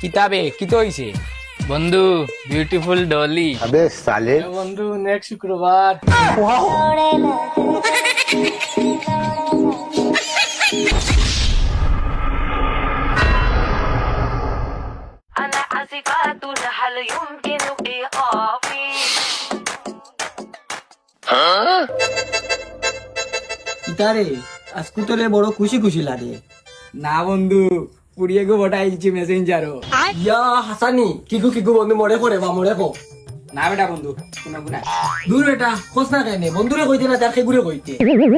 কিতাবে কি তো হইছে? বন্ধু বিউটিফুল ডলি আবে সালে। বন্ধু নেক্সট শুক্রবার। কিতারে আজকে তোরে বড় খুশি খুশি লাগে। না বন্ধু পুড়িয়ে গো বটা আইছি মেসেঞ্জারও ইয়া হাসানি কিকু কিকু বন্ধু মরে করে বা মরে কো না বেটা বন্ধু কোনা কোনা দূর বেটা খোঁজ না কেনে বন্ধুরে কইতে না তার খেগুরে কইতে।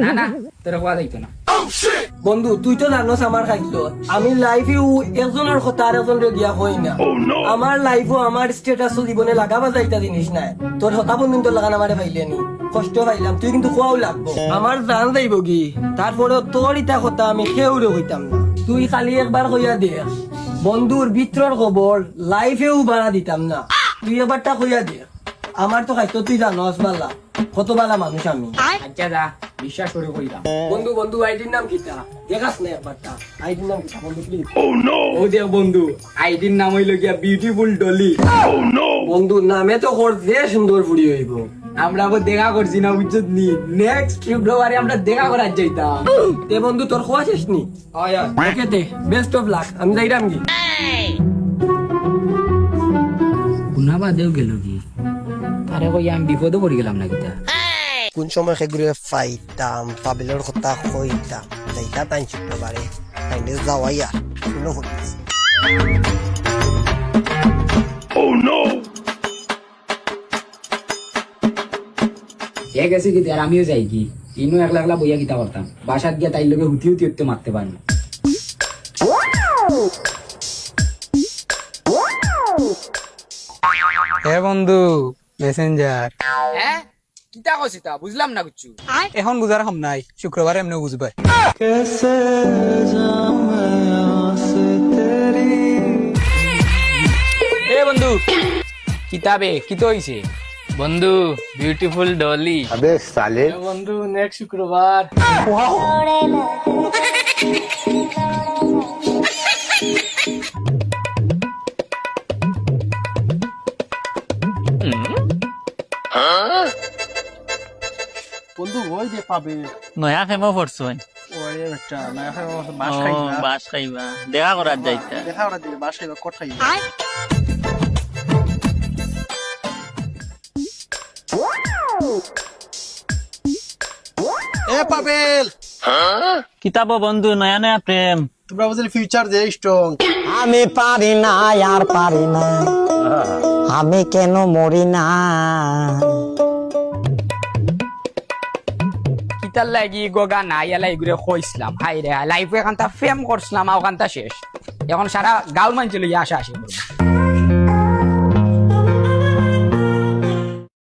না না তোর কোয়া যাইতো না। বন্ধু তুই তো জানোস আমার খাদ্য। আমি লাইফে একজনের কথা আর একজন দিয়া কই না। আমার লাইফও আমার স্ট্যাটাসও জীবনে লাগাবা যাইতা জিনিস নাই। তোর হতা বন্ধু তোর লাগান আমারে পাইলেনি কষ্ট পাইলাম তুই কিন্তু খোয়াও লাগবো। আমার জান যাইব কি? তারপরে তোর ইটা কথা আমি সেউরে হইতাম না। তুই খালি একবার কইয়া দে বন্ধুর ভিতর খবর লাইফেও বাড়া দিতাম না। তুই এবারটা কইয়া দেখ। আমার তো খাইতো তুই জানস বালা। কত বালা মানুষ আমি। আচ্ছা যা বিশ্বাস করে কইলাম বন্ধু বন্ধু আইডির নাম কিতা দেখাস না একবারটা আইডির নাম কিতা বন্ধু প্লিজ ও দেখ বন্ধু আইডির নাম হইল গিয়া বিউটিফুল ডলি বন্ধু নামে তো কর যে সুন্দর ফুড়ি হইব আমরা আবার দেখা করছি না বুঝছত নি? নেক্সট ফেব্রুয়ারি আমরা দেখা করার যাইতাম। তে বন্ধু তোর খোয়া শেষ নি? ওকে তে বেস্ট অফ লাক আমি যাইরাম কি? গুনাবা দেও গেল কি? তারে কই আমি বিপদে পড়ে গেলাম না কিতা কোন সময় সেগুলো ফাইতাম পাবিলের কথা কইতাম যাইতা তাই শুক্রবারে। তাইলে যাওয়াই আর কোনো হইছে এ গেছে কি আর আমিও যাই কি? তিনও একলা একলা বইয়া কিতা করতাম। বাসাত গিয়া তাই লোকে হুতি হুতি উঠতে মারতে পারি হে বন্ধু মেসেঞ্জার হ্যাঁ কিতা কছিতা বুঝলাম না কিছু এখন বুঝার হম নাই। শুক্রবার এমনি বুঝবাই। এ বন্ধু কিতাবে কি তো হইছে বন্ধু বিউটিফুল ডলি আবে সালে। বন্ধু নেক্সট শুক্রবার। বন্ধু ওই যে পাবে। নয়া ফেমো পড়ছো বাস দেখা করার হ্যাঁ, যাইতা। দেখা করার যাইতা বাস খাইবা কট খাইবা। এ পাবেল। কিতাব বন্ধু নয়া নয়া প্রেম। তোমরা বুঝলি ফিউচার যে স্ট্রং আমি পারি না আর পারি না। আমি কেন মরি না? কিতার লাগি গগা না ইয়ালা এগুলো কইছিলাম হাই রে লাইফে এখানটা ফেম করছিলাম ওখানটা শেষ। এখন সারা গাঁও মানছিল ইয়া আসা আসি।